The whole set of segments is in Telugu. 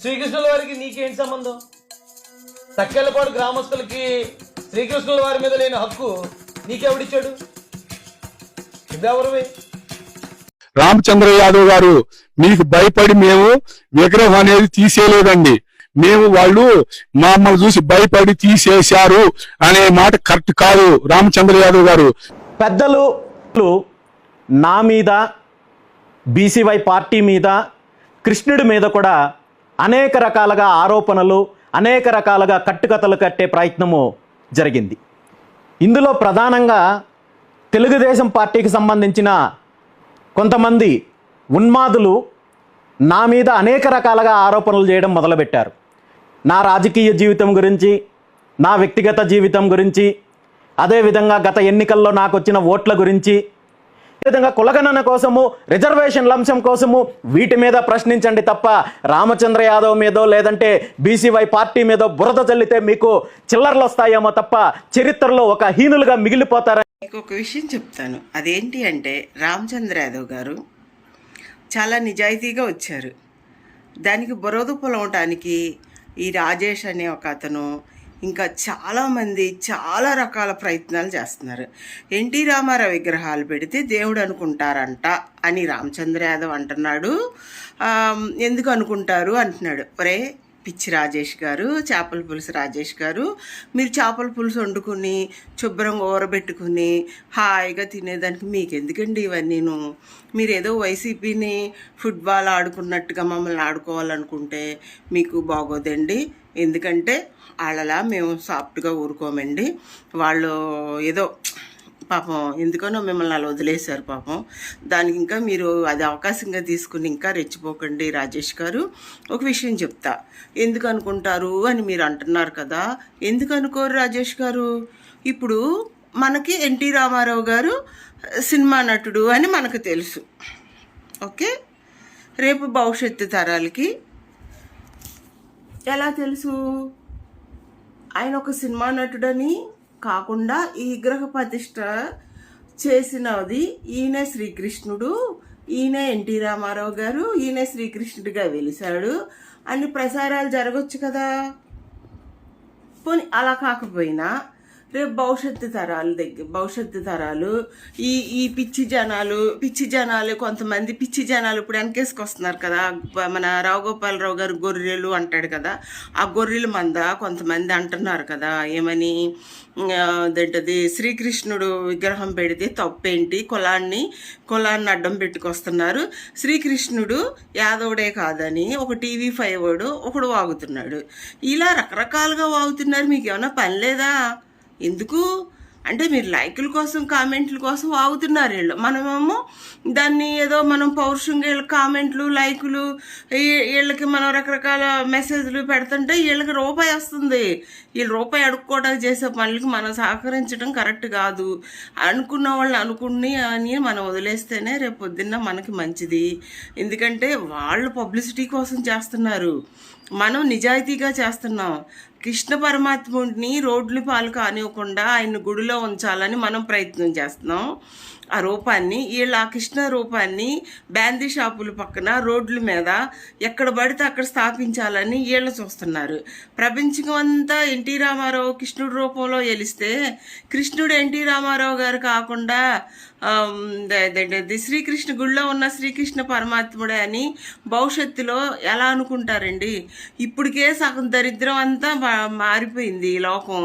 శ్రీకృష్ణుల వారికి నీకేంటి సంబంధం? తక్కెళ్ళపాడు గ్రామస్తులకి శ్రీకృష్ణుల వారి మీద లేని హక్కు నీకెవడిచ్చాడు? నువ్వెవరివి రామచంద్ర యాదవ్ గారు మీకు భయపడి మేము విగ్రహం అనేది తీసేయలేదండి. మేము వాళ్ళు మమ్మల్ని చూసి భయపడి తీసేశారు అనే మాట కరెక్ట్ కాదు రామచంద్ర యాదవ్ గారు. పెద్దలు నా మీద బీసీవై పార్టీ మీద కృష్ణుడి మీద కూడా అనేక రకాలుగా ఆరోపణలు అనేక రకాలుగా కట్టుకథలు కట్టే ప్రయత్నము జరిగింది. ఇందులో ప్రధానంగా తెలుగుదేశం పార్టీకి సంబంధించిన కొంతమంది ఉన్మాదులు నా మీద అనేక రకాలుగా ఆరోపణలు చేయడం మొదలుపెట్టారు. నా రాజకీయ జీవితం గురించి నా వ్యక్తిగత జీవితం గురించి అదేవిధంగా గత ఎన్నికల్లో నాకు వచ్చిన ఓట్ల గురించి విధంగా కులగణన కోసము రిజర్వేషన్ల అంశం కోసము వీటి మీద ప్రశ్నించండి తప్ప రామచంద్ర యాదవ్ మీదో లేదంటే బీసీవై పార్టీ మీదో బురద చల్లితే మీకు చిల్లర్లు వస్తాయేమో తప్ప చరిత్రలో ఒక హీనులుగా మిగిలిపోతారని మీకు ఒక విషయం చెప్తాను. అదేంటి అంటే రామచంద్ర యాదవ్ గారు చాలా నిజాయితీగా వచ్చారు. దానికి బురద పొలవటానికి ఈ రాజేష్ అనే ఒక అతను ఇంకా చాలామంది చాలా రకాల ప్రయత్నాలు చేస్తున్నారు. ఎన్టీ రామారావు విగ్రహాలు పెడితే దేవుడు అనుకుంటారంట అని రామచంద్ర యాదవ్ అంటున్నాడు. ఎందుకు అనుకుంటారు అంటున్నాడు. ఒరే పిచ్చి రాజేష్ గారు చేపల పులుసు రాజేష్ గారు. మీరు చేపల పులుసు వండుకుని శుభ్రంగా ఊరబెట్టుకుని హాయిగా తినేదానికి మీకు ఎందుకండి ఇవన్నీను? మీరు ఏదో వైసీపీని ఫుట్బాల్ ఆడుకున్నట్టుగా మమ్మల్ని ఆడుకోవాలనుకుంటే మీకు బాగోదండి. ఎందుకంటే వాళ్ళలా మేము సాఫ్ట్గా ఊరుకోమండి. వాళ్ళు ఏదో పాపం ఎందుకనో మిమ్మల్ని అలా వదిలేశారు పాపం. దానికి ఇంకా మీరు అది అవకాశంగా తీసుకుని ఇంకా రెచ్చిపోకండి రాజేష్ గారు. ఒక విషయం చెప్తా. ఎందుకు అనుకుంటారు అని మీరు అంటున్నారు కదా. ఎందుకు అనుకోరు రాజేష్ గారు? ఇప్పుడు మనకి ఎన్టీ రామారావు గారు సినిమా నటుడు అని మనకు తెలుసు. ఓకే? రేపు భవిష్యత్తు తరాలకి ఎలా తెలుసు? ఆయన ఒక సినిమా నటుడని కాకుండా ఈ విగ్రహ ప్రతిష్ట చేసినది ఈయనే శ్రీకృష్ణుడు ఈయనే ఎన్టీ రామారావు గారు ఈయనే శ్రీకృష్ణుడిగా వెలిశాడు. అన్ని ప్రసారాలు జరగచ్చు కదా. పోనీ అలా కాకపోయినా రేపు భవిష్యత్తు తరాలు దగ్గర భవిష్యత్తు తరాలు ఈ ఈ పిచ్చి జనాలు పిచ్చి జనాలు కొంతమంది పిచ్చి జనాలు ఇప్పుడు వెనకేసుకొస్తున్నారు కదా. మన రావు గోపాలరావు గారు గొర్రెలు అంటాడు కదా. ఆ గొర్రెల మంద కొంతమంది అంటున్నారు కదా. ఏమని అదేంటది శ్రీకృష్ణుడు విగ్రహం పెడితే తప్పేంటి? కులాన్ని కులాన్ని అడ్డం పెట్టుకొస్తున్నారు. శ్రీకృష్ణుడు యాదవుడే కాదని ఒక టీవీ ఫైవ్ వాడు ఒకడు వాగుతున్నాడు. ఇలా రకరకాలుగా వాగుతున్నారు. మీకు ఏమైనా పని లేదా? ఎందుకు? అంటే మీరు లైకుల కోసం కామెంట్ల కోసం వాగుతున్నారు వీళ్ళు. మనమేమో దాన్ని ఏదో మనం పౌరుషంగా వీళ్ళ కామెంట్లు లైకులు వీళ్ళకి మనం రకరకాల మెసేజ్లు పెడుతుంటే వీళ్ళకి రూపాయి వస్తుంది. వీళ్ళు రూపాయి అడుక్కోవడానికి చేసే పనులకి మనం సహకరించడం కరెక్ట్ కాదు. అనుకున్న వాళ్ళు అనుకుని అని మనం వదిలేస్తేనే రేపు పొద్దున్న మనకి మంచిది. ఎందుకంటే వాళ్ళు పబ్లిసిటీ కోసం చేస్తున్నారు. మనం నిజాయితీగా చేస్తున్నాం. కృష్ణ పరమాత్ముడిని రోడ్లు పాలు కానివ్వకుండా ఆయన గుడిలో ఉంచాలని మనం ప్రయత్నం చేస్తున్నాం. ఆ రూపాన్ని వీళ్ళ ఆ కృష్ణ రూపాన్ని బ్యాందీ షాపుల పక్కన రోడ్ల మీద ఎక్కడ పడితే అక్కడ స్థాపించాలని వీళ్ళు చూస్తున్నారు. ప్రపంచం అంతా ఎన్టీ రామారావు కృష్ణుడి రూపంలో గెలిస్తే కృష్ణుడు ఎన్టీ రామారావు గారు కాకుండా శ్రీకృష్ణ గుడిలో ఉన్న శ్రీకృష్ణ పరమాత్ముడే అని భవిష్యత్తులో ఎలా అనుకుంటారండి? ఇప్పటికే సగం దరిద్రం అంతా మారిపోయింది ఈ లోకం.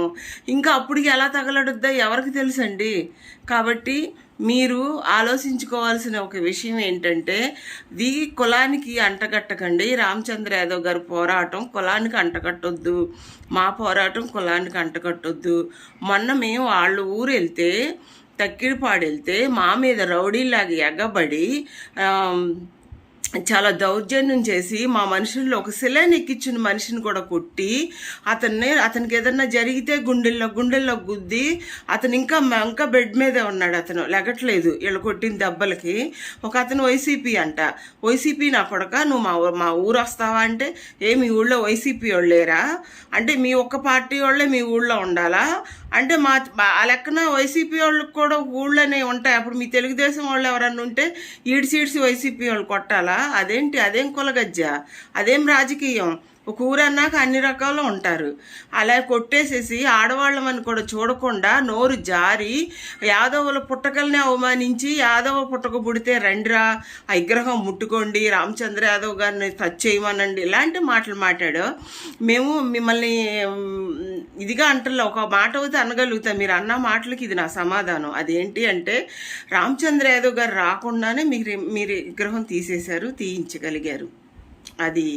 ఇంకా అప్పటికి ఎలా తగలడుద్దో ఎవరికి తెలుసండి? కాబట్టి మీరు ఆలోచించుకోవాల్సిన ఒక విషయం ఏంటంటే ఇది కులానికి అంటగట్టకండి. రామచంద్ర యాదవ్ గారి పోరాటం కులానికి అంటగట్టొద్దు. మా పోరాటం కులానికి అంటగట్టొద్దు. మొన్న మేము వాళ్ళ ఊరు వెళ్తే తక్కిడిపాడు వెళ్తే మా మీద రౌడీలాగా ఎగబడి చాలా దౌర్జన్యం చేసి మా మనుషుల్లో ఒక శిలని ఎక్కించిన మనిషిని కూడా కొట్టి అతన్ని అతనికి ఏదన్నా జరిగితే గుండెల్లో గుండెల్లో గుద్ది అతను ఇంకా ఇంకా బెడ్ మీదే ఉన్నాడు అతను. లెగట్లేదు. వీళ్ళు కొట్టిన దెబ్బలకి. ఒక అతను వైసీపీ అంట. వైసీపీ నా కొడక నువ్వు మా మా ఊరు వస్తావా అంటే ఏ మీ ఊళ్ళో వైసీపీ వాళ్ళు లేరా? అంటే మీ ఒక్క పార్టీ వాళ్ళే మీ ఊళ్ళో ఉండాలా? అంటే మా ఆ లెక్కన వైసీపీ వాళ్ళకి కూడా ఊళ్ళు అనేవి ఉంటాయి. అప్పుడు మీ తెలుగుదేశం వాళ్ళు ఎవరన్నా ఉంటే ఈడి సీడ్స్ వైసీపీ వాళ్ళు కొట్టాలా? అదేంటి? అదేం కులగజ్జ? అదేం రాజకీయం? ఒక ఊరన్నాక అన్నాక అన్ని రకాలు ఉంటారు. అలా కొట్టేసేసి ఆడవాళ్ళమని కూడా చూడకుండా నోరు జారి యాదవుల పుట్టకల్ని అవమానించి యాదవ పుట్టక పుడితే రండిరా ఆ విగ్రహం ముట్టుకోండి రామచంద్ర యాదవ్ గారిని టచ్ చేయమనండి. ఇలాంటి మాటలు మాట్లాడు. మేము మిమ్మల్ని ఇదిగా అంటలే ఒక మాట అయితే అనగలుగుతాం. మీరు అన్న మాటలకి ఇది నా సమాధానం. అదేంటి అంటే రామచంద్ర యాదవ్ గారు రాకుండానే మీరు మీరు విగ్రహం తీసేశారు తీయించగలిగారు. అది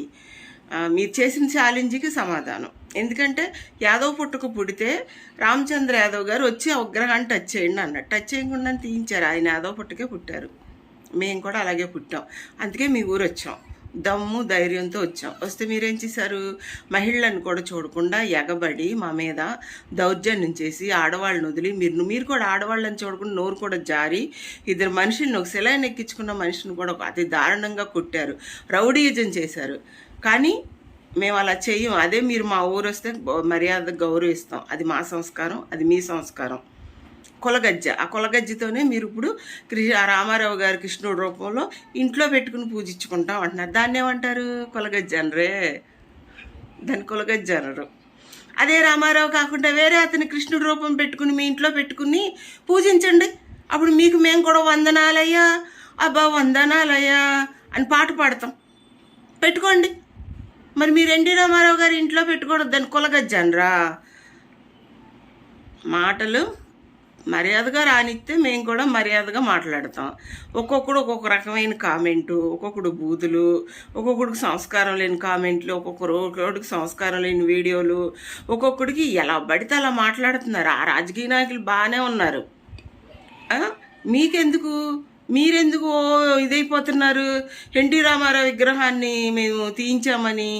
మీరు చేసిన ఛాలెంజ్కి సమాధానం. ఎందుకంటే యాదవ్ పుట్టుకు పుడితే రామచంద్ర యాదవ్ గారు వచ్చి ఆ విగ్రహాన్ని టచ్ చేయండి అన్నట్టు టచ్ చేయకుండా తీయించారు. ఆయన యాదవ్ పుట్టుకే పుట్టారు. మేము కూడా అలాగే పుట్టాం. అందుకే మీ ఊరు వచ్చాం. దమ్ము ధైర్యంతో వచ్చాం. వస్తే మీరేం చేశారు? మహిళలను కూడా చూడకుండా ఎగబడి మా మీద దౌర్జన్యం చేసి ఆడవాళ్ళని వదిలి మీరు మీరు కూడా ఆడవాళ్ళని చూడకుండా నోరు కూడా జారి ఇద్దరు మనుషుల్ని ఒక సెలైన్ ఎక్కించుకున్న మనిషిని కూడా ఒక అతి దారుణంగా కొట్టారు. రౌడీజం చేశారు. కానీ మేము అలా చెయ్యం. అదే మీరు మా ఊరు వస్తే మర్యాద గౌరవిస్తాం. అది మా సంస్కారం అది మీ సంస్కారం. కులగజ్జ. ఆ కులగజ్జతోనే మీరు ఇప్పుడు కృష్ణ రామారావు గారి కృష్ణుడి రూపంలో ఇంట్లో పెట్టుకుని పూజించుకుంటాం అంటున్నారు. దాన్ని ఏమంటారు? కులగజ్జ అనరే. దాన్ని కులగజ్జ అనరు. అదే రామారావు కాకుండా వేరే అతని కృష్ణుడు రూపం పెట్టుకుని మీ ఇంట్లో పెట్టుకుని పూజించండి. అప్పుడు మీకు మేము కూడా వందనాలయ్యా. అబ్బా వందనాలయ్యా అని పాట పాడతాం. పెట్టుకోండి. మరి మీరు ఎన్టీ రామారావు గారి ఇంట్లో పెట్టుకోవడం దాన్ని కులగజ్జనరా? మాటలు మర్యాదగా రానిస్తే మేము కూడా మర్యాదగా మాట్లాడతాం. ఒక్కొక్కడు ఒక్కొక్క రకమైన కామెంటు ఒక్కొక్కడు బూతులు ఒక్కొక్కడికి సంస్కారం లేని కామెంట్లు ఒక్కొక్కరు ఒక్కొక్కడికి సంస్కారం లేని వీడియోలు ఒక్కొక్కడికి ఎలా పడితే అలా మాట్లాడుతున్నారు. ఆ రాజకీయ నాయకులు బాగానే ఉన్నారు. మీకెందుకు? మీరెందుకు ఇదైపోతున్నారు? ఎన్టీ రామారావు విగ్రహాన్ని మేము తీయించామని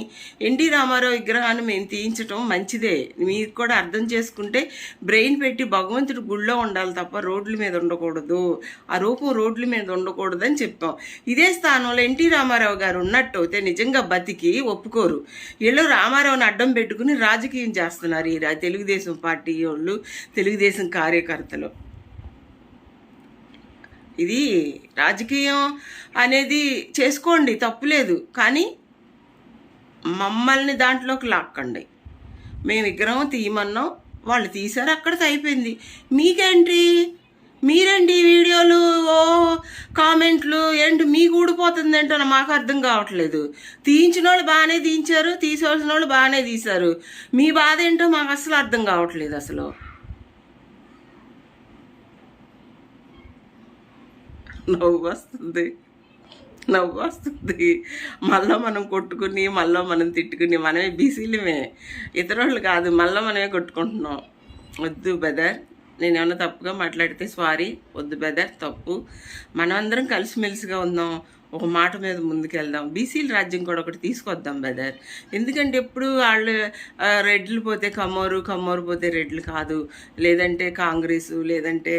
ఎన్టీ రామారావు విగ్రహాన్ని మేము తీయించటం మంచిదే. మీరు కూడా అర్థం చేసుకుంటే బ్రెయిన్ పెట్టి భగవంతుడు గుళ్ళో ఉండాలి తప్ప రోడ్ల మీద ఉండకూడదు. ఆ రూపం రోడ్ల మీద ఉండకూడదు అని చెప్పాం ఇదే స్థానంలో ఎన్టీ రామారావు గారు ఉన్నట్టు అయితే నిజంగా బతికి ఒప్పుకోరు. వీళ్ళు రామారావుని అడ్డం పెట్టుకుని రాజకీయం చేస్తున్నారు ఈ తెలుగుదేశం పార్టీ వాళ్ళు తెలుగుదేశం కార్యకర్తలు. ఇది రాజకీయం అనేది చేసుకోండి తప్పులేదు. కానీ మమ్మల్ని దాంట్లోకి లాక్కండి. మేము విగ్రహం తీయమన్నాం వాళ్ళు తీశారు అక్కడికి అయిపోయింది. మీకేంటి? మీరేంటి వీడియోలు ఓ కామెంట్లు ఏంటి మీకు ఊడిపోతుంది ఏంటో మాకు అర్థం కావట్లేదు. తీయించిన వాళ్ళు బాగానే తీయించారు తీసేవాల్సిన వాళ్ళు బాగానే తీశారు. మీ బాధ ఏంటో మాకు అసలు అర్థం కావట్లేదు అసలు. నవ్వు వస్తుంది నవ్వు వస్తుంది మళ్ళీ మనం కొట్టుకుని మళ్ళీ మనం తిట్టుకుని మనమే బీసీలమే ఇతరులు కాదు మళ్ళీ మనమే కొట్టుకుంటున్నాం. వద్దు బెదర్ నేను ఏమైనా తప్పుగా మాట్లాడితే సారీ వద్దు బెదర్ తప్పు. మనమందరం కలిసిమెలిసిగా ఉందాం ఒక మాట మీద ముందుకెళ్దాం. బీసీల రాజ్యం కూడా ఒకటి తీసుకొద్దాం బెదర్ ఎందుకంటే ఎప్పుడు వాళ్ళు రెడ్లు పోతే కమ్మోరు కమ్మోరు పోతే రెడ్లు కాదు. లేదంటే కాంగ్రెస్ లేదంటే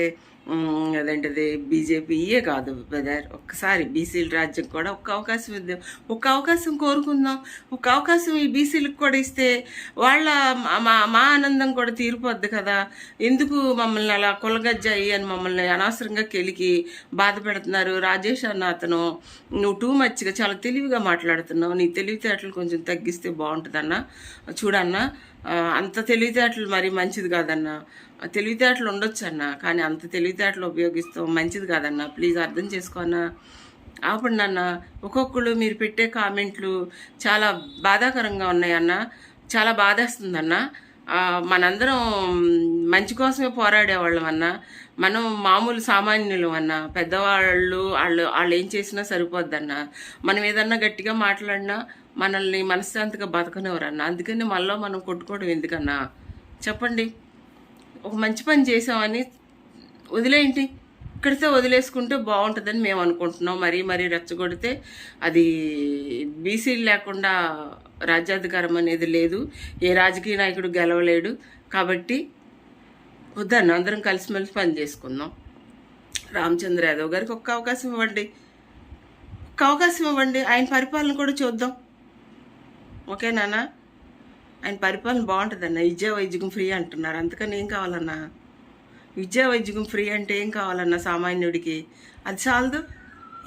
అదేంటిది బీజేపీయే కాదు బ్రదర్ ఒక్కసారి బీసీల రాజ్యం కూడా ఒక్క అవకాశం ఇద్దాం. ఒక్క అవకాశం కోరుకుందాం. ఒక అవకాశం ఈ బీసీలకు కూడా ఇస్తే వాళ్ళ మా- మా ఆనందం కూడా తీరిపోద్ది కదా. ఎందుకు మమ్మల్ని అలా కులగజ్జాయి అని మమ్మల్ని అనవసరంగా కెలికి బాధ పెడుతున్నారు? రాజేష్ అన్న అతను నువ్వు టూ మచ్గా చాలా తెలివిగా మాట్లాడుతున్నావు. నీ తెలివితేటలు కొంచెం తగ్గిస్తే బాగుంటుందన్న. చూడన్నా అంత తెలివితేటలు మరి మంచిది కాదన్నా. తెలివితేటలు ఉండొచ్చు అన్న కానీ అంత తెలివితేటలు ఉపయోగిస్తాం మంచిది కాదన్న ప్లీజ్ అర్థం చేసుకో అన్న. ఆపండి అన్న ఒక్కొక్కళ్ళు మీరు పెట్టే కామెంట్లు చాలా బాధాకరంగా ఉన్నాయన్న చాలా బాధేస్తుందన్న. మనందరం మంచి కోసమే పోరాడేవాళ్ళం అన్న. మనం మామూలు సామాన్యులు అన్న. పెద్దవాళ్ళు వాళ్ళు వాళ్ళు ఏం చేసినా సరిపోద్దన్న. మనం ఏదన్నా గట్టిగా మాట్లాడినా మనల్ని మనశ్శాంతిగా బతకనివ్వరన్న. అందుకని మనలో మనం కొట్టుకోవడం ఎందుకన్నా? చెప్పండి. ఒక మంచి పని చేసామని వదిలేంటి ఇక్కడితో వదిలేసుకుంటే బాగుంటుందని మేము అనుకుంటున్నాం. మరీ మరీ రెచ్చగొడితే అది బీసీలు లేకుండా రాజ్యాధికారం అనేది లేదు. ఏ రాజకీయ నాయకుడు గెలవలేడు. కాబట్టి వద్దన్న అందరం కలిసిమెలిసి పని చేసుకుందాం. రామచంద్ర యాదవ్ గారికి ఒక్క అవకాశం ఇవ్వండి. ఒక్క అవకాశం ఇవ్వండి. ఆయన పరిపాలన కూడా చూద్దాం. ఓకే నాన్న? ఆయన పరిపాలన బాగుంటుందన్న. విద్యా వైద్యం ఫ్రీ అంటున్నారు. అందుకని ఏం కావాలన్నా? విద్యా వైద్యం ఫ్రీ అంటే ఏం కావాలన్నా సామాన్యుడికి? అది చాలదు.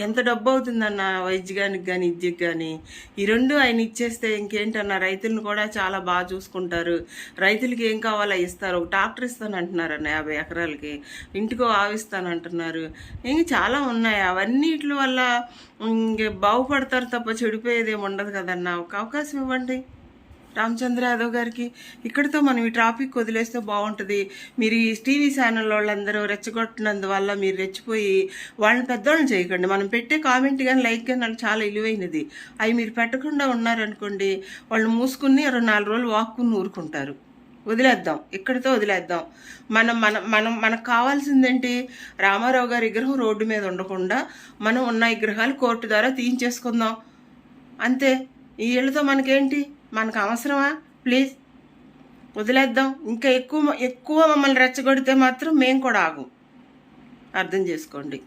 ఎంత డబ్బు అవుతుందన్న వైద్యానికి కానీ విద్యకి కానీ ఈ రెండు ఆయన ఇచ్చేస్తే ఇంకేంటన్నా? రైతులను కూడా చాలా బాగా చూసుకుంటారు. రైతులకి ఏం కావాలో ఇస్తారు. ఒక ట్రాక్టర్ ఇస్తాను అంటున్నారన్న యాభై ఎకరాలకి. ఇంటికో ఆవిస్తాను అంటున్నారు. ఇంకా చాలా ఉన్నాయి. అవన్నిటి వల్ల ఇంక బాగుపడతారు తప్ప చెడిపోయేది ఏమి ఉండదు కదన్న. ఒక అవకాశం ఇవ్వండి. రామచంద్ర యాదవ్ గారికి. ఇక్కడితో మనం ఈ ట్రాఫిక్ వదిలేస్తే బాగుంటుంది. మీరు ఈ టీవీ ఛానల్ వాళ్ళందరూ రెచ్చగొట్టినందువల్ల మీరు రెచ్చిపోయి వాళ్ళని పెద్దోళ్ళని చేయకండి. మనం పెట్టే కామెంట్ కానీ లైక్ కానీ నాకు చాలా విలువైనది అవి మీరు పెట్టకుండా ఉన్నారనుకోండి వాళ్ళు మూసుకుని రెండు నాలుగు రోజులు వాక్కుని ఊరుకుంటారు. వదిలేద్దాం. ఇక్కడితో వదిలేద్దాం. మనం మన మనం మనకు కావాల్సిందేంటి? రామారావు గారి విగ్రహం రోడ్డు మీద ఉండకుండా మనం ఉన్న విగ్రహాలు కోర్టు ద్వారా తీయించేసుకుందాం. అంతే. ఈ ఇళ్ళతో మనకేంటి? మనకు అవసరమా ప్లీజ్. వదిలేద్దాం. ఇంకా ఎక్కువ ఎక్కువ మమ్మల్ని రెచ్చగొడితే మాత్రం మేము కూడా ఆగు. అర్థం చేసుకోండి.